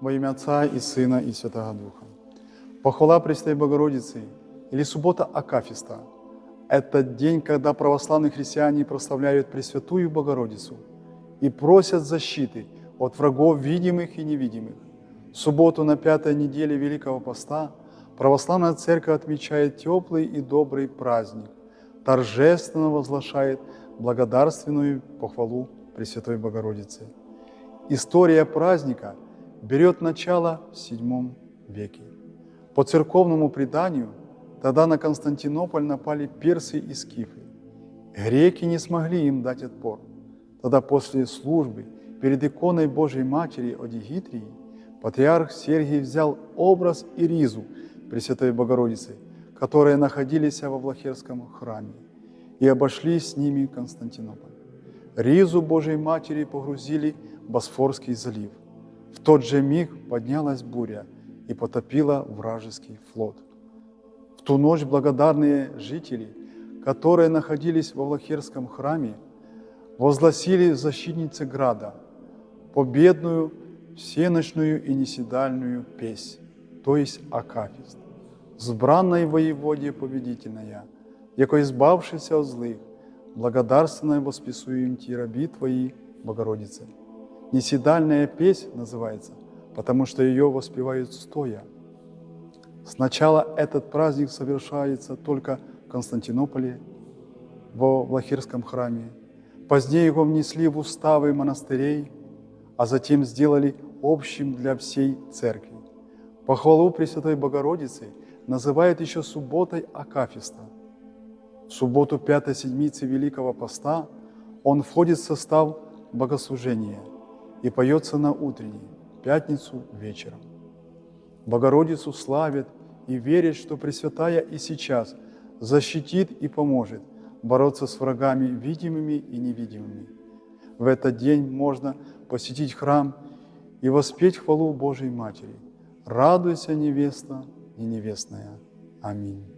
Во имя Отца и Сына и Святого Духа. Похвала Престой Богородицы или суббота Акафиста – это день, когда православные христиане прославляют Пресвятую Богородицу и просят защиты от врагов видимых и невидимых. В субботу на пятой неделе Великого Поста православная церковь отмечает теплый и добрый праздник, торжественно возглашает благодарственную похвалу Пресвятой Богородицы. История праздника берет начало в VII веке. По церковному преданию, тогда на Константинополь напали персы и скифы. Греки не смогли им дать отпор. Тогда после службы перед иконой Божьей Матери Одигитрии патриарх Сергий взял образ и ризу Пресвятой Богородицы, которые находились во Влахерском храме, и обошли с ними Константинополь. Ризу Божьей Матери погрузили в Босфорский залив. В тот же миг поднялась буря и потопила вражеский флот. В ту ночь благодарные жители, которые находились во Влахерском храме, возгласили защитнице града победную всеночную и неседальную песнь, то есть Акафист. Збранной воеводе победительная, яко избавшийся от злых, благодарственной восписуем ти раби Твои, Богородице. Неседальная песнь называется, потому что ее воспевают стоя. Сначала этот праздник совершается только в Константинополе, во Влахирском храме. Позднее его внесли в уставы монастырей, а затем сделали общим для всей церкви. Похвалу Пресвятой Богородицы называют еще субботой Акафиста. В субботу пятой седмицы Великого Поста он входит в состав богослужения и поется на утренней, пятницу вечером. Богородицу славят и верят, что Пресвятая и сейчас защитит и поможет бороться с врагами видимыми и невидимыми. В этот день можно посетить храм и воспеть хвалу Божией Матери. Радуйся, невеста и невестная. Аминь.